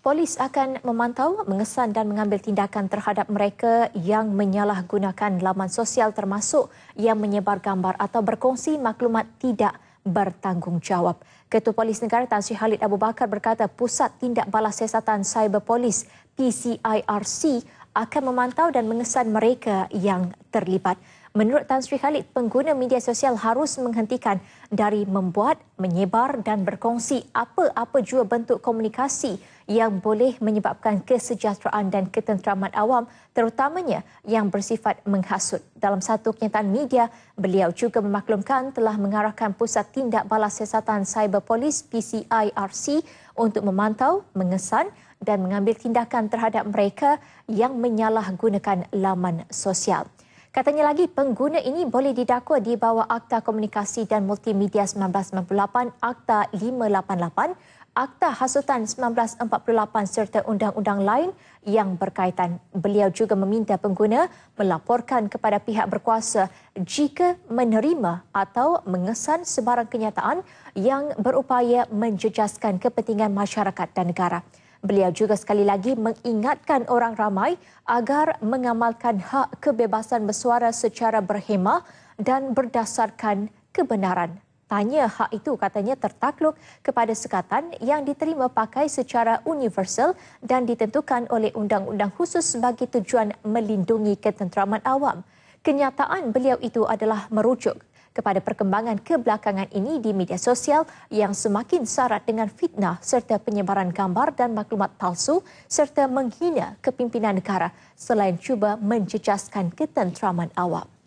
Polis akan memantau, mengesan dan mengambil tindakan terhadap mereka yang menyalahgunakan laman sosial termasuk yang menyebar gambar atau berkongsi maklumat tidak bertanggungjawab. Ketua Polis Negara Tan Sri Khalid Abu Bakar berkata Pusat Tindak Balas Siasatan Cyber Polis PCIRC akan memantau dan mengesan mereka yang terlibat. Menurut Tan Sri Khalid, pengguna media sosial harus menghentikan dari membuat, menyebar dan berkongsi apa-apa jua bentuk komunikasi yang boleh menyebabkan kesejahteraan dan ketenteraman awam terutamanya yang bersifat menghasut. Dalam satu kenyataan media, beliau juga memaklumkan telah mengarahkan Pusat Tindak Balas Siasatan Cyber Polis PCIRC untuk memantau, mengesan dan mengambil tindakan terhadap mereka yang menyalahgunakan laman sosial. Katanya lagi, pengguna ini boleh didakwa di bawah Akta Komunikasi dan Multimedia 1998, Akta 588, Akta Hasutan 1948 serta undang-undang lain yang berkaitan. Beliau juga meminta pengguna melaporkan kepada pihak berkuasa jika menerima atau mengesan sebarang kenyataan yang berupaya menjejaskan kepentingan masyarakat dan negara. Beliau juga sekali lagi mengingatkan orang ramai agar mengamalkan hak kebebasan bersuara secara berhemah dan berdasarkan kebenaran. Tanya hak itu katanya tertakluk kepada sekatan yang diterima pakai secara universal dan ditentukan oleh undang-undang khusus bagi tujuan melindungi ketenteraman awam. Kenyataan beliau itu adalah merujuk kepada perkembangan kebelakangan ini di media sosial yang semakin syarat dengan fitnah serta penyebaran gambar dan maklumat palsu serta menghina kepimpinan negara selain cuba menjejaskan ketenteraman awam.